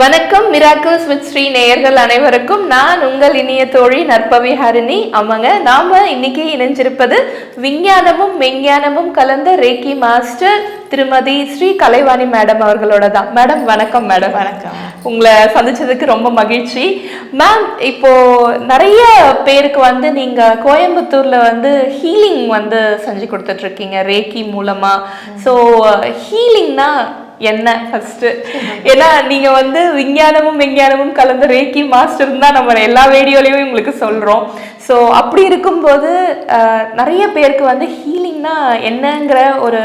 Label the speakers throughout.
Speaker 1: வணக்கம் miracles with Sri நேயர்கள் அனைவருக்கும். நான் உங்கள் இனிய தோழி நற்பவி ஹரிணி. ஆமாங்க நாம இன்னைக்கு இணைஞ்சிருப்பது விஞ்ஞானமும் மெஞ்ஞானமும் கலந்த ரேக்கி மாஸ்டர் திருமதி ஸ்ரீ கலைவாணி மேடம் அவர்களோட தான். மேடம் வணக்கம் மேடம்.
Speaker 2: வணக்கம்.
Speaker 1: உங்களை சந்திச்சதுக்கு ரொம்ப மகிழ்ச்சி. மேம் இப்போ நிறைய பேருக்கு வந்து நீங்க கோயம்புத்தூர்ல வந்து ஹீலிங் வந்து செஞ்சு கொடுத்துட்டு இருக்கீங்க ரேக்கி மூலமா. ஸோ ஹீலிங்னா என்ன ஃபர்ஸ்ட் ஏன்னா நீங்க வந்து விஞ்ஞானமும் விஞ்ஞானமும் கலந்த ரேக்கி மாஸ்டர் தான் நம்ம எல்லா வீடியோலையும் உங்களுக்கு சொல்றோம். ஸோ அப்படி இருக்கும்போது நிறைய பேருக்கு வந்து ஹீலிங்னா என்னங்கிற ஒரு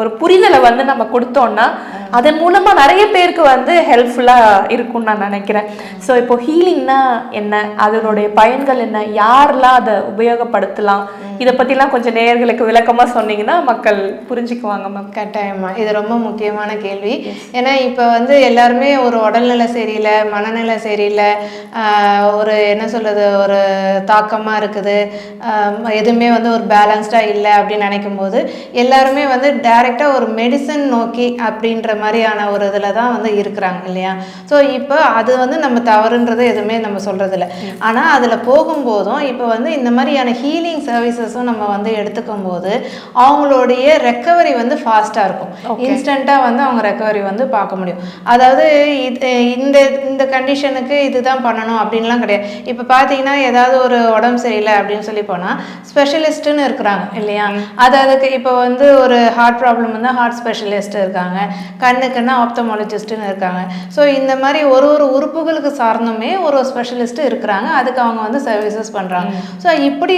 Speaker 1: ஒரு புரிதலை வந்து நம்ம கொடுத்தோம்னா அதன் மூலமா நிறைய பேருக்கு வந்து ஹெல்ப்ஃபுல்லா இருக்கும்னு நான் நினைக்கிறேன். ஸோ இப்போ ஹீலிங்னா என்ன? அதனுடைய பயன்கள் என்ன? யாரெல்லாம் அதை உபயோகப்படுத்தலாம்? இதை பத்திலாம் கொஞ்சம் நேயர்களுக்கு விளக்கமா சொன்னீங்கன்னா மக்கள் புரிஞ்சுக்குவாங்க மேம்.
Speaker 2: கட்டாயமா. இது ரொம்ப முக்கியமான கேள்வி. ஏன்னா இப்போ வந்து எல்லாருமே ஒரு உடல்நிலை சரியில்லை மனநிலை சரியில்லை ஒரு என்ன சொல்றது ஒரு தாக்கமாக இருக்குது எதுவுமே வந்து ஒரு பேலன்ஸ்டாக இல்லை அப்படின்னு நினைக்கும் போது எல்லாருமே வந்து டைரெக்டாக ஒரு மெடிசன் நோக்கி அப்படின்ற மாதிரியான ஒரு இதில் தான் வந்து இருக்கிறாங்க இல்லையா? ஸோ இப்போ அது வந்து நம்ம தவறுன்றது எதுவுமே நம்ம சொல்றது இல்லை ஆனால் அதில் போகும்போதும் இப்போ வந்து இந்த மாதிரியான ஹீலிங் சர்வீசஸும் நம்ம வந்து எடுத்துக்கும் போது அவங்களுடைய ரெக்கவரி வந்து ஃபாஸ்ட்டாக இருக்கும். இன்ஸ்டண்ட்டாக வந்து அவங்க ரெக்கவரி வந்து பார்க்க முடியும். அதாவது இது இந்த இந்த கண்டிஷனுக்கு இதுதான் பண்ணணும் அப்படின்லாம் கிடையாது. இப்போ பார்த்தீங்கன்னா ஏதாவது ஒரு உடம்பு சரியில்லை அப்படின்னு சொல்லி போனால் ஸ்பெஷலிஸ்ட்டுன்னு இருக்கிறாங்க இல்லையா? அது அதுக்கு இப்போ வந்து ஒரு ஹார்ட் ப்ராப்ளம் வந்து ஹார்ட் ஸ்பெஷலிஸ்ட் இருக்காங்க. கண்ணுக்குன்னா ஆப்தமாலஜிஸ்ட்டுன்னு இருக்காங்க. ஸோ இந்த மாதிரி ஒரு ஒரு உறுப்புகளுக்கு சார்ந்துமே ஒரு ஸ்பெஷலிஸ்ட் இருக்கிறாங்க. அதுக்கு அவங்க வந்து சர்வீசஸ் பண்ணுறாங்க ஸோ இப்படி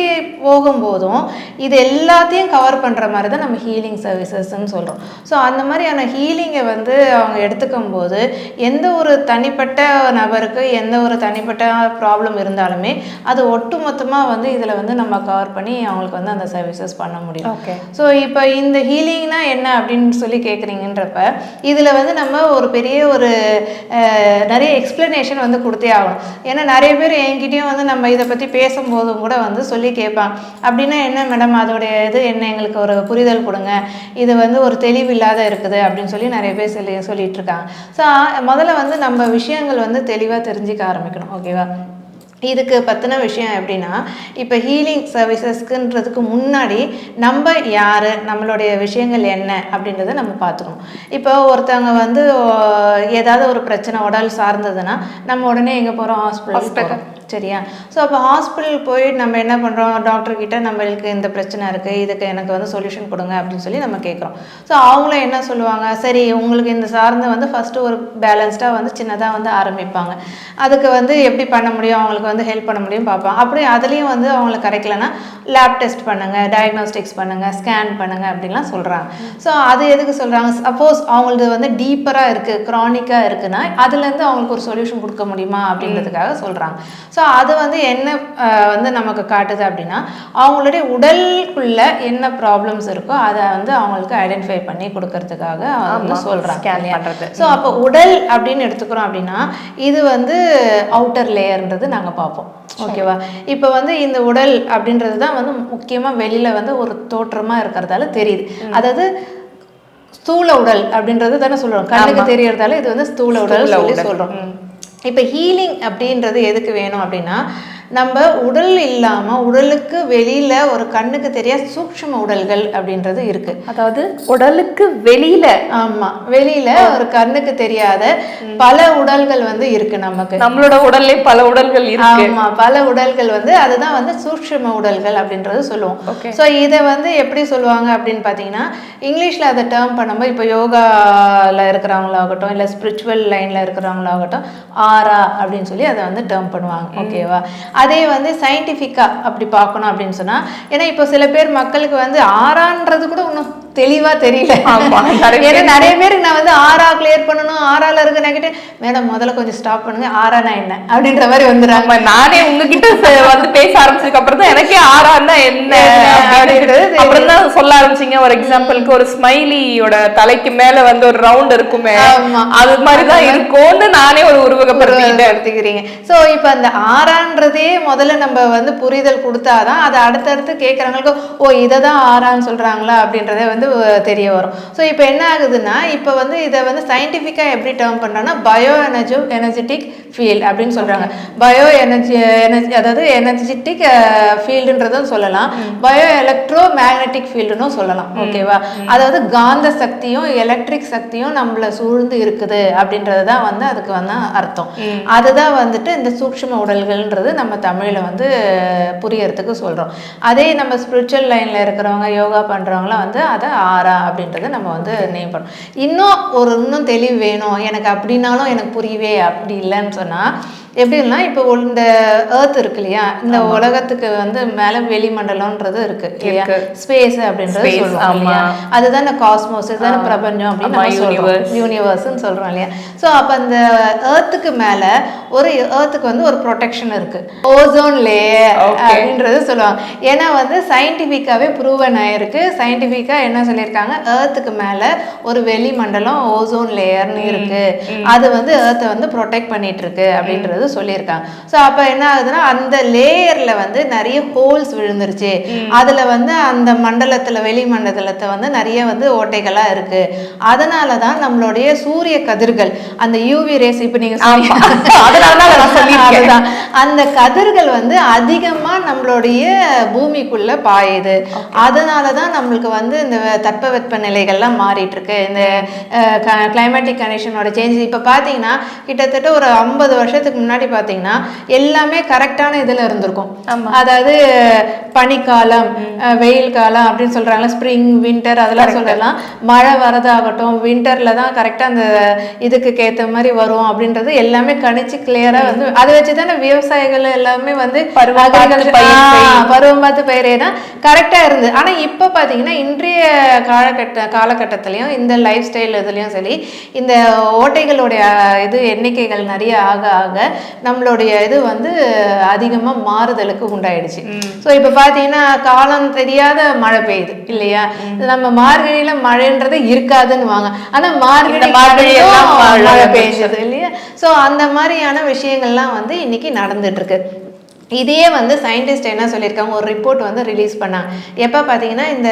Speaker 2: போகும்போதும் இது எல்லாத்தையும் கவர் பண்ணுற மாதிரி தான் நம்ம ஹீலிங் சர்வீசஸ்ன்னு சொல்கிறோம் ஸோ அந்த மாதிரியான ஹீலிங்கை வந்து அவங்க எடுத்துக்கும் போது எந்த ஒரு தனிப்பட்ட நபருக்கு எந்த ஒரு தனிப்பட்ட ப்ராப்ளம் இருந்தாலுமே அது ஒட்டுமொத்தமாக வந்து இதில் வந்து நம்ம கவர் பண்ணி அவங்களுக்கு வந்து அந்த சர்வீசஸ் பண்ண முடியும்.
Speaker 1: ஓகே
Speaker 2: ஸோ இப்போ இந்த ஹீலிங்னா என்ன அப்படின்னு சொல்லி கேட்குறீங்கன்றப்ப இதில் வந்து நம்ம ஒரு பெரிய ஒரு நிறைய எக்ஸ்ப்ளனேஷன் வந்து கொடுத்தே ஆகணும். ஏன்னா நிறைய பேர் என்கிட்டயும் வந்து நம்ம இதை பற்றி பேசும்போதும் கூட வந்து சொல்லி கேட்பாங்க. அப்படின்னா என்ன மேடம்? அதோடைய இது என்ன? எங்களுக்கு ஒரு புரிதல் கொடுங்க. இது வந்து ஒரு தெளிவில்லாத இருக்குது அப்படின்னு சொல்லி நிறைய பேர் சொல்லி சொல்லிட்டு இருக்காங்க ஸோ முதல்ல வந்து நம்ம விஷயங்கள் வந்து தெளிவாக தெரிஞ்சுக்க ஆரம்பிக்கணும். ஓகேவா இதுக்கு பற்றின விஷயம் எப்படின்னா இப்போ ஹீலிங் சர்வீசஸ்க்குன்றதுக்கு முன்னாடி நம்ம யார்? நம்மளுடைய விஷயங்கள் என்ன? அப்படின்றத நம்ம பார்த்துக்கணும். இப்போ ஒருத்தவங்க வந்து ஏதாவது ஒரு பிரச்சனை உடல் சார்ந்ததுன்னா நம்ம உடனே எங்கே போகிறோம் ஹாஸ்பிட்டல் சரியா? ஸோ அப்போ ஹாஸ்பிட்டல் போய் நம்ம என்ன பண்ணுறோம் டாக்டர்கிட்ட நம்மளுக்கு இந்த பிரச்சனை இருக்குது இதுக்கு எனக்கு வந்து சொல்யூஷன் கொடுங்க அப்படின்னு சொல்லி நம்ம கேட்குறோம். ஸோ அவங்களும் என்ன சொல்லுவாங்க? சரி உங்களுக்கு இந்த சார்ந்து வந்து ஃபஸ்ட்டு ஒரு பேலன்ஸ்டாக வந்து சின்னதாக வந்து ஆரம்பிப்பாங்க. அதுக்கு வந்து எப்படி பண்ண முடியும்? அவங்களுக்கு வந்து ஹெல்ப் பண்ண முடியும் பார்ப்பாங்க. அப்படி அதுலேயும் வந்து அவங்களுக்கு கிடைக்கலன்னா லேப் டெஸ்ட் பண்ணுங்கள் டயக்னோஸ்டிக்ஸ் பண்ணுங்கள் ஸ்கேன் பண்ணுங்கள் அப்படின்லாம் சொல்கிறாங்க ஸோ அது எதுக்கு சொல்கிறாங்க சப்போஸ் அவங்களது வந்து டீப்பராக இருக்குது க்ரானிக்காக இருக்குன்னா அதுலேருந்து அவங்களுக்கு ஒரு சொல்யூஷன் கொடுக்க முடியுமா அப்படின்றதுக்காக சொல்கிறாங்க ஸோ அது வந்து என்ன வந்து நமக்கு காட்டுது அப்படின்னா அவங்களுடைய உடலுக்குள்ள என்ன ப்ராப்ளம்ஸ் இருக்கோ அதை வந்து அவங்களுக்கு ஐடென்டிஃபை பண்ணி கொடுக்கறதுக்காக
Speaker 1: ஆமா,
Speaker 2: சொல்கிறாங்க. ஸோ அப்போ உடல் அப்படின்னு எடுத்துக்கிறோம் அப்படின்னா இது வந்து அவுட்டர் லேயர்ன்றது நாங்கள் பார்ப்போம். ஓகேவா? இப்போ வந்து இந்த உடல் அப்படின்றது தான் வந்து முக்கியமாக வெளியில் வந்து ஒரு தோற்றமாக இருக்கிறதால தெரியுது. அதாவது ஸ்தூல உடல் அப்படின்றது தானே சொல்கிறோம் கண்ணுக்கு தெரியறதால இது வந்து ஸ்தூல உடல். சொல்லி. சொல்கிறோம் இப்போ ஹீலிங் அப்படின்றது எதுக்கு வேணும் அப்படின்னா நம்ம உடல் இல்லாமல் உடலுக்கு வெளியில் ஒரு கண்ணுக்கு தெரியாத சூக்ஷ்ம உடல்கள் அப்படின்றது இருக்குது
Speaker 1: அதாவது உடலுக்கு வெளியில.
Speaker 2: ஆமா வெளியில ஒரு கண்ணுக்கு தெரியாத பல உடல்கள் வந்து இருக்கு நமக்கு.
Speaker 1: நம்மளோட உடல்லே பல உடல்கள் இருக்கு.
Speaker 2: ஆமா பல உடல்கள் வந்து அதுதான் வந்து சூக்ஷ்ம உடல்கள் அப்படின்றது சொல்லுவோம். ஸோ இதை வந்து எப்படி சொல்லுவாங்க அப்படின்னு பார்த்தீங்கன்னா இங்கிலீஷ்ல அதை டேர்ம் பண்ணும்போது இப்போ யோகால இருக்கிறவங்களாகட்டும் இல்லை ஸ்பிரிச்சுவல் லைன்ல இருக்கிறவங்களாகட்டும் ஆரா அப்படின்னு சொல்லி அதை வந்து டேர்ம் பண்ணுவாங்க. ஓகேவா அதே வந்து சயின்டிஃபிக்காக அப்படி பார்க்கணும் அப்படின்னு சொன்னால் ஏன்னா இப்போ சில பேர் மக்களுக்கு வந்து ஆறான்றது கூட இன்னும் தெளிவா தெரியல. ஏன்னா நிறைய பேருக்கு நான் வந்து ஆறா கிளியர் பண்ணணும் ஆறால இருக்கு நெகட்டிவ் மேடம் முதல்ல கொஞ்சம் ஸ்டாப் பண்ணுங்க ஆறானா என்ன? அப்படின்ற மாதிரி வந்துடுறாங்க.
Speaker 1: நானே உங்ககிட்ட வந்து பேச ஆரம்பிச்சதுக்கு அப்புறம் தான் எனக்கே ஆறான்னா என்ன அப்புறம் தான் சொல்ல ஆரம்பிச்சீங்க. ஒரு எக்ஸாம்பிளுக்கு ஒரு ஸ்மைலியோட தலைக்கு மேல வந்து ஒரு ரவுண்ட் இருக்குமே. அது மாதிரி தான் இருக்கும்னு நானே ஒரு உருவகப்படுத்திக்கிட்டேன்.
Speaker 2: எடுத்துக்கிறீங்க ஸோ இப்போ அந்த ஆறான்றதே முதல்ல நம்ம வந்து புரிதல் கொடுத்தாதான் அதை அடுத்தடுத்து கேட்குறவங்களுக்கு ஓ இதை தான் ஆறான்னு சொல்றாங்களா? அப்படின்றத வந்து வந்து தெரிய வரும். ஸோ இப்போ என்ன ஆகுதுன்னா இப்போ வந்து இதை வந்து சயின்டிஃபிக்காக எப்படி டேர்ம் பண்ணுறோன்னா பயோ எனர்ஜி எனர்ஜெட்டிக் ஃபீல்ட் அப்படின்னு சொல்கிறாங்க பயோ எனர்ஜி எனர்ஜி அதாவது எனர்ஜெட்டிக் ஃபீல்டுன்றதும் சொல்லலாம். பயோ எலக்ட்ரோ மேக்னெட்டிக் ஃபீல்டுன்னு சொல்லலாம் ஓகேவா? அதாவது காந்த சக்தியும் எலக்ட்ரிக் சக்தியும் நம்மள சூழ்ந்து இருக்குது அப்படின்றது தான் வந்து அதுக்கு வந்து அர்த்தம். அதுதான் வந்துட்டு இந்த சூக்ஷ்ம உடல்கள்ன்றது நம்ம தமிழில் வந்து புரியறதுக்கு சொல்கிறோம் அதே நம்ம ஸ்பிரிச்சுவல் லைனில் இருக்கிறவங்க யோகா பண்ணுறவங்களாம் வந்து அதை ஆறா அப்படின்றத நம்ம வந்து நேம் பண்ணோம் இன்னும் ஒரு இன்னும் தெளிவு வேணும். எனக்கு அப்படின்னாலும் எனக்கு புரியவே அப்படி இல்லைன்னு சொன்னால் எப்படின்னா இப்போ இந்த ஏர்த் இருக்கு இல்லையா? இந்த உலகத்துக்கு வந்து மேலே வெளிமண்டலம்ன்றது இருக்கு இல்லையா? ஸ்பேஸ் அப்படின்றது சொல்லுவோம் இல்லையா? அதுதானே காஸ்மோஸ் இதுதானே பிரபஞ்சம் அப்படின்னு
Speaker 1: ஆமா,
Speaker 2: நம்ம சொல்றோம் இல்லையா? ஸோ அப்போ அந்த ஏர்த்துக்கு மேலே ஒரு ஏர்த்துக்கு வந்து ஒரு ப்ரொடெக்ஷன் இருக்கு. Ozone layer. அப்படின்றது சொல்லுவாங்க. ஏன்னா வந்து சயின்டிஃபிக்காகவே ப்ரூவன் ஆயிருக்கு. சயின்டிஃபிக்காக என்ன சொல்லியிருக்காங்க? ஏர்த்துக்கு மேலே ஒரு வெளிமண்டலம் ஓசோன் லேயர்னு இருக்கு. அது வந்து ஏர்த்தை வந்து ப்ரொடெக்ட் பண்ணிட்டு இருக்கு அப்படின்றது சொல்லியிருக்காங்க. ஸோ அப்போ என்ன ஆகுதுன்னா அந்த லேயரில் வந்து நிறைய ஹோல்ஸ் விழுந்துருச்சு. அதில் வந்து அந்த மண்டலத்தில் வெளிமண்டலத்தை வந்து நிறைய வந்து ஓட்டைகளாக இருக்கு. அதனால தான் நம்மளுடைய சூரிய கதிர்கள் அந்த யூவி ரேஸ் இப்போ நீங்கள். அதுதான். அந்த கதிர்கள் வந்து அதிகமா நம்மளுடைய பூமிக்குள்ள பாயுது. அதனால தான் நம்மளுக்கு வந்து இந்த தட்பவெப்ப நிலைகள்லாம் மாறிட்டு இருக்கு இந்த கிளைமேட்டிக் கண்டிஷனோட சேஞ்ச் இப்போ பார்த்தீங்கன்னா கிட்டத்தட்ட ஒரு ஐம்பது வருஷத்துக்கு முன்னாடி பார்த்தீங்கன்னா எல்லாமே கரெக்டான இதில் இருந்திருக்கும். அதாவது பனிக்காலம் வெயில் காலம் அப்படின்னு சொல்றாங்களா ஸ்ப்ரிங் வின்டர் அதெல்லாம் சொல்லலாம். மழை வரதாகட்டும் வின்டர்ல தான் கரெக்டாக அந்த இதுக்கு ஏற்ற மாதிரி வரும் அப்படின்றது எல்லாமே கணிச்சு கிளியரா வந்து அதை வச்சு தானே விவசாயிகள் எல்லாமே வந்து
Speaker 1: பருவம் பார்த்து பயிர்
Speaker 2: பயிரேனா கரெக்டாக இருந்தது. ஆனால் இப்போ பார்த்தீங்கன்னா இன்றைய காலகட்ட காலகட்டத்திலையும் இந்த லைஃப் ஸ்டைல் இதுலேயும் சரி இந்த ஓட்டைகளுடைய இது எண்ணிக்கைகள் நிறைய ஆக ஆக நம்மளுடைய இது வந்து அதிகமாக மாறுதலுக்கு உண்டாயிடுச்சு. ஸோ இப்போ பார்த்தீங்கன்னா காலம் தெரியாத மழை பெய்யுது இல்லையா? நம்ம மார்கழியில மழைன்றது இருக்காதுன்னு வாங்க ஆனால் மார்கழி
Speaker 1: மழை.
Speaker 2: பெய்ஞ்சது இல்லையா? ஸோ அந்த மாதிரியான விஷயங்கள்லாம் வந்து இன்னைக்கு நடந்துட்டு இருக்கு இதே வந்து சயின்டிஸ்ட் என்ன சொல்லியிருக்காங்க? ஒரு ரிப்போர்ட் வந்து ரிலீஸ் பண்ணாங்க எப்போ பார்த்தீங்கன்னா இந்த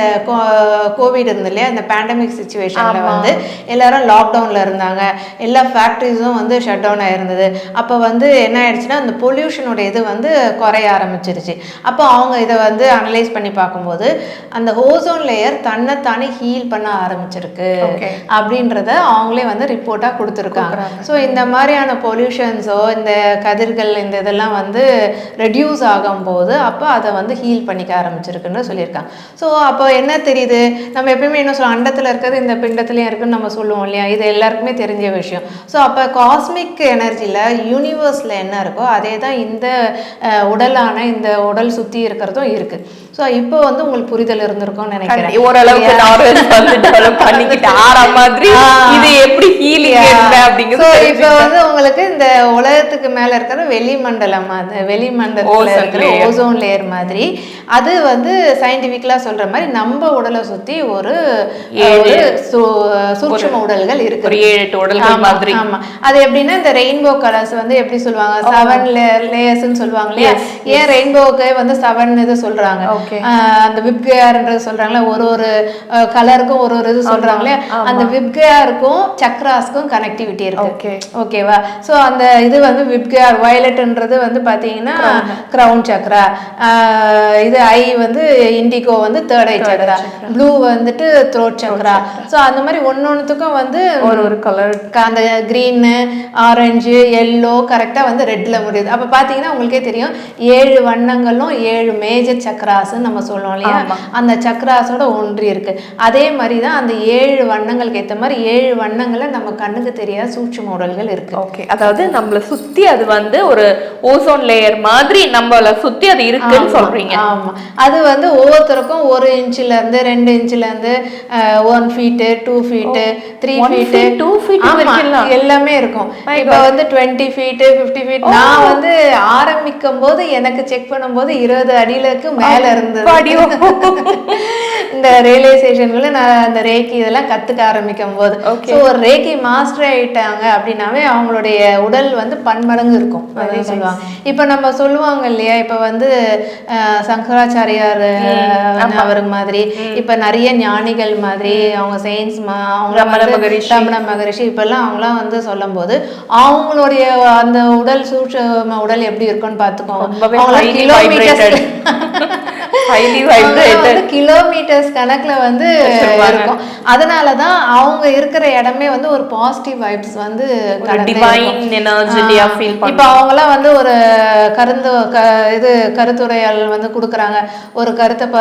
Speaker 2: கோவிட் இருந்து இல்லையா இந்த பேண்டமிக் சுச்சுவேஷனில் வந்து எல்லாரும் லாக்டவுனில் இருந்தாங்க. எல்லா ஃபேக்ட்ரிஸும் வந்து ஷட் டவுன் ஆயிருந்தது. அப்போ வந்து என்ன ஆயிடுச்சுன்னா அந்த பொல்யூஷனோட இது வந்து குறைய ஆரம்பிச்சிருச்சு. அப்போ அவங்க இதை வந்து அனலைஸ் பண்ணி பார்க்கும்போது அந்த ஓசோன் லேயர் தன்னைத்தானே ஹீல் பண்ண ஆரம்பிச்சிருக்கு. அப்படின்றத அவங்களே வந்து ரிப்போர்ட்டாக கொடுத்துருக்காங்க. ஸோ இந்த மாதிரியான பொல்யூஷன்ஸோ இந்த கதிர்கள் இந்த இதெல்லாம் வந்து ரெடியூஸ் ஆகும்போது அப்போ அதை வந்து ஹீல் பண்ணிக்க ஆரம்பிச்சிருக்குன்னு சொல்லியிருக்காங்க. ஸோ அப்போ என்ன தெரியுது? நம்ம எப்பயுமே என்ன சொல்லுவோம்? அண்டத்தில் இருக்கிறது இந்த பிண்டத்துலையும் இருக்குன்னு நம்ம சொல்லுவோம் இல்லையா? இது எல்லாருக்குமே தெரிஞ்ச விஷயம். ஸோ அப்போ காஸ்மிக் எனர்ஜியில் யூனிவர்ஸில் என்ன இருக்கோ அதே தான் இந்த உடலான இந்த உடல் சுற்றி இருக்கிறதும் இருக்குது ஸோ இப்போ வந்து உங்களுக்கு புரிதல் இருந்திருக்கும்னு நினைக்கிறேன்.
Speaker 1: ஓரளவுக்கு நாலேஜ் வந்து டெவலப் பண்ணிக்கிட்டு ஆற மாதிரி
Speaker 2: இப்போ வந்து உங்களுக்கு இந்த உலகத்துக்கு மேல இருக்கிற வெளிமண்டலம் அது வெளிமண்டலத்துல இருக்கிற. ஓசோன் லேயர் மாதிரி அது வந்து சயின்டிபிக்கலா சொல்ற மாதிரி நம்ம உடலை சுத்தி ஒரு சூட்சும உடல்கள் இருக்கு
Speaker 1: ஒரு ஏழு எட்டு உடல்கள்
Speaker 2: ஆமா,
Speaker 1: மாதிரி.
Speaker 2: ஆமா. அது எப்படின்னா இந்த ரெயின்போ கலர்ஸ் வந்து எப்படி சொல்லுவாங்க? செவன் லேயர்ஸ்னு சொல்லுவாங்க இல்லையா? ஏன் ரெயின்போக்கு வந்து செவன் இது சொல்றாங்க? அந்த விப்கேர்ன்றது சொல்றாங்களே ஒரு ஒரு கலருக்கும் ஒரு ஒரு இது சொல்றாங்க இல்லையா? அந்த விப்கேருக்கும் சக்ராஸ்க்கும் கனெக்டிவிட்டி இருக்கு. ஓகேவா ஸோ அந்த இது வந்து விப்கேர் வயலட்ன்றது வந்து பார்த்தீங்கன்னா கிரவுன் சக்ரா இது ஐ வந்து இண்டிகோ வந்து தேர்ட் ஐ சக்ரா ப்ளூ வந்துட்டு த்ரோட் சக்ரா ஸோ அந்த மாதிரி ஒன்னொன்னுத்துக்கும் வந்து
Speaker 1: ஒரு ஒரு கலர்
Speaker 2: அந்த க்ரீனு ஆரஞ்சு எல்லோ கரெக்டாக வந்து ரெட்டில் முடியுது. அப்போ பார்த்தீங்கன்னா உங்களுக்கே தெரியும் ஏழு வண்ணங்களும் ஏழு மேஜர் சக்ராஸ்ன்னு நம்ம சொல்லுவோம் இல்லையா? அந்த சக்ராஸோட ஒன்றி இருக்கு. அதே மாதிரி தான் அந்த ஏழு வண்ணங்களுக்கு ஏற்ற மாதிரி ஏழு வண்ணங்களை நம்ம கண்ணுக்கு தெரியாத சூட்சும உடல்கள் இருக்கு.
Speaker 1: ஓகே அதாவது நம்மள சுத்தி அது வந்து ஒரு ஓசோன் லேயர் மாதிரி நம்மள சுத்தி அது இருக்குன்னு சொல்றீங்க.
Speaker 2: ஆமா. அது வந்து ஒவ்வொருத்தருக்கும் ஒரு இன்ச்ல இருந்து ரெண்டு இன்ச்ல இருந்து one feet two feet three feet
Speaker 1: feet. வரைக்கும்லாம்?
Speaker 2: எல்லாமே இருக்கும். இப்போ வந்து டுவெண்ட்டி ஃபீட்டு ஃபிஃப்டி ஃபீட் நான் வந்து ஆரம்பிக்கும் போது எனக்கு செக் பண்ணும்போது இருபது அடியிலக்கு மேல இருந்தது.
Speaker 1: அப்பாடியோ.
Speaker 2: இந்த ரியலைசேஷன்களை நான் அந்த ரேக்கி இதெல்லாம் கத்துக்க ஆரம்பிக்கும் போது. ஸோ ஒரு ரேக்கி மாஸ்டர் ஆயிட்டாங்க அப்படின்னாவே அவங்களுடைய உடல் வந்து பன்மடங்கு இருக்கும். அப்படின்னு சொல்லுவாங்க. இப்போ நம்ம சொல்லுவாங்க இல்லையா? இப்போ வந்து சங்கராச்சாரியார் அவர் மாதிரி இப்போ நிறைய ஞானிகள் மாதிரி அவங்க செயின்ஸ் அவங்க
Speaker 1: ரமண மகரிஷி.
Speaker 2: இப்பெல்லாம் அவங்களாம் வந்து சொல்லும்போது அவங்களுடைய அந்த உடல் சூட்சம உடல் எப்படி இருக்கும்னு பார்த்துக்கோங்க.
Speaker 1: ரொம்பவே
Speaker 2: வந்து கிலோமீட்டர்ஸ் கணக்குல வந்து. இருக்கும். அதனால தான் அவங்க இருக்கிற இடமே வந்து ஒரு பாசிட்டிவ் வைப்ஸ் வந்து
Speaker 1: feel
Speaker 2: இப்ப. அவங்களாம் வந்து ஒரு கருந்து க இது கருத்துரையால் வந்து கொடுக்குறாங்க. ஒரு கருத்தை ப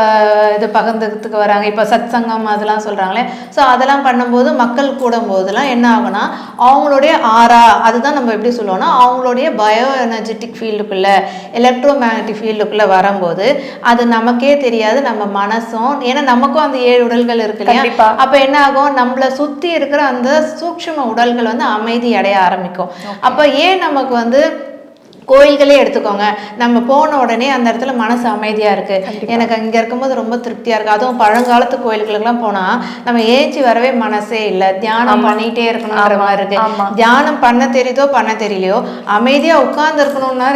Speaker 2: இது பகிர்ந்துக்கிறதுக்கு வராங்க. இப்போ சத் சங்கம் அதெல்லாம் சொல்றாங்களே. ஸோ அதெல்லாம் பண்ணும்போது மக்கள் கூடும் போதெல்லாம் என்ன ஆகும்னா அவங்களுடைய ஆரா அதுதான் நம்ம எப்படி சொல்லுவோம்னா அவங்களுடைய பயோ எனர்ஜெட்டிக் ஃபீல்டுக்குள்ள எலக்ட்ரோ மேக்னட்டிக் ஃபீல்டுக்குள்ள வரும்போது அது நமக்கே தெரியாது நம்ம மனசும். ஏன்னா நமக்கும் அந்த ஏழு உடல்கள் இருக்கு இல்லையா. அப்ப என்ன ஆகும்? நம்மள சுத்தி இருக்கிற அந்த சூக்ஷ்ம உடல்கள் வந்து அமைதி அடைய ஆரம்பிக்கும். அப்ப ஏன் நமக்கு வந்து கோயில்களே எடுத்துக்கோங்க. நம்ம போன உடனே அந்த இடத்துல மனசு அமைதியா இருக்கு. எனக்கு அங்க இருக்கும்போது ரொம்ப திருப்தியா இருக்கு. அதுவும் பழங்காலத்து கோயில்களுக்கெல்லாம் போனா நம்ம ஏஞ்சி வரவே மனசே இல்ல. தியானம் பண்ணிட்டே இருக்கணுங்கிற மாதிரி இருக்கு. தியானம் பண்ண தெரியுதோ பண்ண தெரியலையோ அமைதியா உட்கார்ந்து இருக்கணும்னா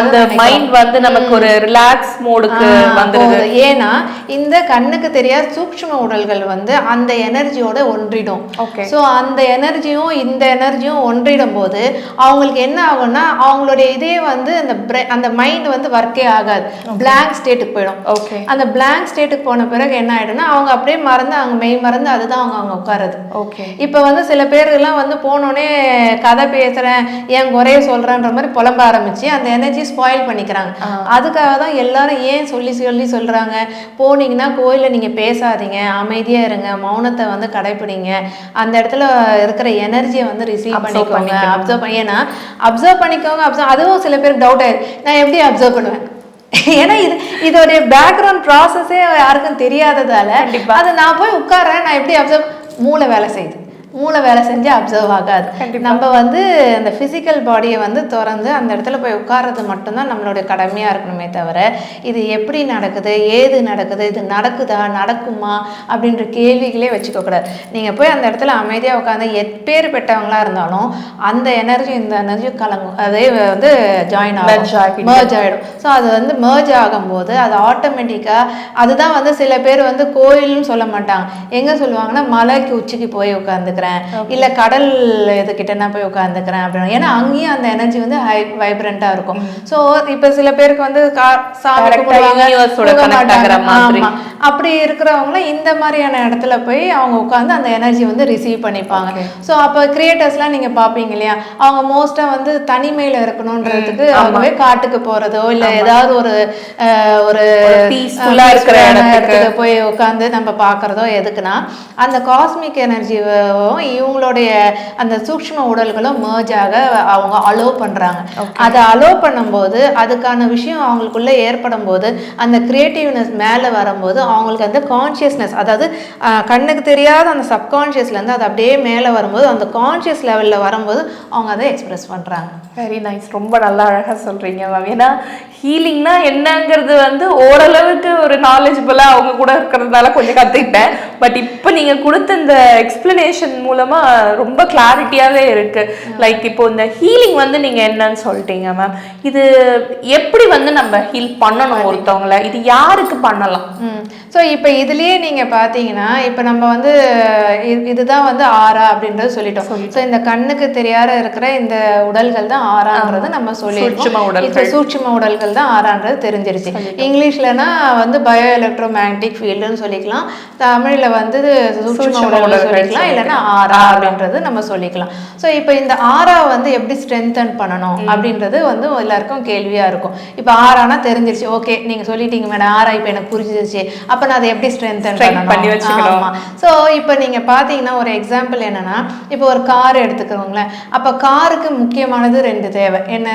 Speaker 1: அந்த மைண்ட் வந்து நமக்கு ஒரு ரிலாக்ஸ் மோடுக்கு வந்துருது.
Speaker 2: ஏன்னா இந்த கண்ணுக்கு தெரியாத சூக்ஷ்ம உடல்கள் வந்து அந்த எனர்ஜியோட ஒன்றிடும். ஸோ அந்த எனர்ஜியும் இந்த எனர்ஜியும் ஒன்றிடும் போது அவங்களுக்கு என்ன ஆகும்னா அவங்களுடைய இதே வந்து அந்த அந்த மைண்ட் வந்து ஒர்க்கே ஆகாது. Blank ஸ்டேட்டுக்கு போயிடும்.
Speaker 1: ஓகே
Speaker 2: அந்த blank ஸ்டேட்டுக்கு போன பிறகு என்ன ஆயிடும்னா அவங்க அப்படியே மறந்து அவங்க மெய் மறந்து அதுதான் அவங்க அவங்க உட்காருது
Speaker 1: ஓகே
Speaker 2: இப்போ வந்து சில பேருக்குலாம் வந்து போனோடனே கதை பேசுகிறேன் என் குறைய சொல்கிறேன்ற மாதிரி புலம்ப ஆரம்பிச்சு அந்த எனர்ஜி ஸ்பாயில் பண்ணிக்கிறாங்க. அதுக்காக தான் எல்லாரும் ஏன் சொல்லி சொல்லி சொல்கிறாங்க போனீங்கன்னா கோயிலில் நீங்கள் பேசாதீங்க அமைதியாக இருங்க மௌனத்தை வந்து கடைப்பிடிங்க. அந்த இடத்துல இருக்கிற எனர்ஜியை வந்து ரிசீவ் பண்ணிக்கோங்க. அப்சர்வ் ஏன்னா அப்சர்வ் பண்ணிக்கோங்க அப்சர்வ் அதுவும் சில பேருக்கு டவுட் ஆயிடுது நான் எப்படி அப்சர்வ் பண்ணுவேன்? ஏன்னா இது இதோடைய பேக்ரவுண்ட் ப்ராசஸே யாருக்கும் தெரியாததால. அது நான் போய் உட்கார்றேன் நான் எப்படி அப்சர்வ் மூளை வேலை செய்யுது. மூளை வேலை செஞ்சு அப்சர்வ் ஆகாது. நம்ம வந்து அந்த ஃபிசிக்கல் பாடியை வந்து திறந்து அந்த இடத்துல போய் உட்கார்றது மட்டும்தான் நம்மளுடைய கடமையாக இருக்கணுமே தவிர இது எப்படி நடக்குது ஏது நடக்குது இது நடக்குதா நடக்குமா அப்படின்ற கேள்விகளே வச்சுக்க கூடாது. நீங்கள் போய் அந்த இடத்துல அமைதியாக உட்காந்து எப்பேர் பெற்றவங்களா இருந்தாலும் அந்த எனர்ஜி இந்த எனர்ஜி கலங்கும். அதே வந்து ஜாயின் ஆகும். Merge ஆகிடும். ஸோ அது வந்து merge ஆகும்போது அது ஆட்டோமேட்டிக்காக அதுதான் வந்து சில பேர் வந்து கோயில்னு சொல்ல மாட்டாங்க. எங்கே சொல்லுவாங்கன்னா மலைக்கு உச்சிக்கு போய் உட்காந்துக்கிறேன். இல்லை கடல் இதுக்கிட்ட நான் போய் உட்காந்துக்கிறேன் அப்படின்னு. ஏன்னா அங்கேயும் அந்த எனர்ஜி வந்து ஹை வைப்ரண்ட்டாக இருக்கும். ஸோ இப்போ சில பேருக்கு வந்து கா- சாமி அப்படி இருக்கிறவங்களாம் இந்த மாதிரியான இடத்துல போய் அவங்க உட்காந்து அந்த எனர்ஜி வந்து ரிசீவ் பண்ணிப்பாங்க. ஸோ அப்போ கிரியேட்டர்ஸ்லாம் நீங்கள் பார்ப்பீங்க இல்லையா? அவங்க மோஸ்ட்டாக வந்து தனிமையில் இருக்கணுன்றதுக்கு அவங்கவே காட்டுக்கு போகிறதோ இல்லை ஏதாவது ஒரு ஒரு
Speaker 1: ஆ இருக்கிற இடத்துக்கு.
Speaker 2: போய் உட்காந்து நம்ம பார்க்குறதோ எதுக்குன்னா அந்த காஸ்மிக் எனர்ஜியும் இவங்களுடைய அந்த சூக்ஷ்ம உடல்களும் merge ஆக அவங்க அலோவ் பண்ணுறாங்க அதை அலோவ் பண்ணும்போது அதுக்கான விஷயம் அவங்களுக்குள்ள ஏற்படும் போது அந்த கிரியேட்டிவ்னஸ் மேலே வரும்போது அவங்களுக்கு அந்த கான்ஷியஸ்னஸ் அதாவது கண்ணுக்கு தெரியாத அந்த சப்கான்ஷியஸ்லேருந்து அது அப்படியே மேலே வரும்போது அந்த கான்ஷியஸ் லெவலில் வரும்போது அவங்க அதை எக்ஸ்பிரஸ் பண்ணுறாங்க
Speaker 1: வெரி நைஸ் ரொம்ப நல்லா அழகாக சொல்கிறீங்க மேம் ஏன்னா ஹீலிங்னா என்னங்கிறது வந்து ஓரளவுக்கு ஒரு நாலேஜபிளாக அவங்க கூட இருக்கிறதுனால கொஞ்சம் கற்றுக்கிட்டேன் பட் இப்போ நீங்க கொடுத்த இந்த எக்ஸ்பிளனேஷன் மூலமா ரொம்ப கிளாரிட்டியாவே இருக்கு. லைக் இப்போ இந்த ஹீலிங் வந்து நீங்க என்னன்னு சொல்லிட்டீங்க மேம் இது எப்படி வந்து நம்ம ஹீல் பண்ணணும் ஒருத்தவங்கள? இது யாருக்கு பண்ணலாம்?
Speaker 2: ஸோ இப்போ இதுலயே நீங்க பார்த்தீங்கன்னா இப்போ நம்ம வந்து இது- இதுதான் வந்து ஆறா அப்படின்றது சொல்லிட்டோம். ஸோ இந்த கண்ணுக்கு தெரியாத இருக்கிற இந்த உடல்கள் தான் ஆறான்றது நம்ம சொல்லியிருக்கோம். சூட்சும உடல்கள். தான் ஆறான்றது தெரிஞ்சிருச்சு. இங்கிலீஷ்லனா வந்து பயோ எலக்ட்ரோ மேக்னட்டிக் ஃபீல்டுன்னு சொல்லிக்கலாம். தமிழ்ல வந்து சூட்சும உடல்கள் சொல்லிக்கலாம். இல்லைன்னா ஆறா அப்படின்றது நம்ம சொல்லிக்கலாம். ஸோ இப்போ இந்த ஆறா வந்து எப்படி ஸ்ட்ரென்தன் பண்ணணும் அப்படின்றது வந்து எல்லாருக்கும் கேள்வியா இருக்கும். இப்போ ஆறானா தெரிஞ்சிருச்சு. ஓகே நீங்க சொல்லிட்டீங்க மேடம். ஆறா இப்போ எனக்கு புரிஞ்சிருச்சு. அப்போ நான் அதை எப்படி ஸ்ட்ரென்தன்
Speaker 1: பண்ணி வச்சுக்கணும்.
Speaker 2: ஸோ இப்போ நீங்கள் பார்த்தீங்கன்னா ஒரு எக்ஸாம்பிள் என்னன்னா இப்போ ஒரு கார் எடுத்துக்கிறோங்களேன் அப்போ காருக்கு முக்கியமானது ரெண்டு தேவை. என்ன?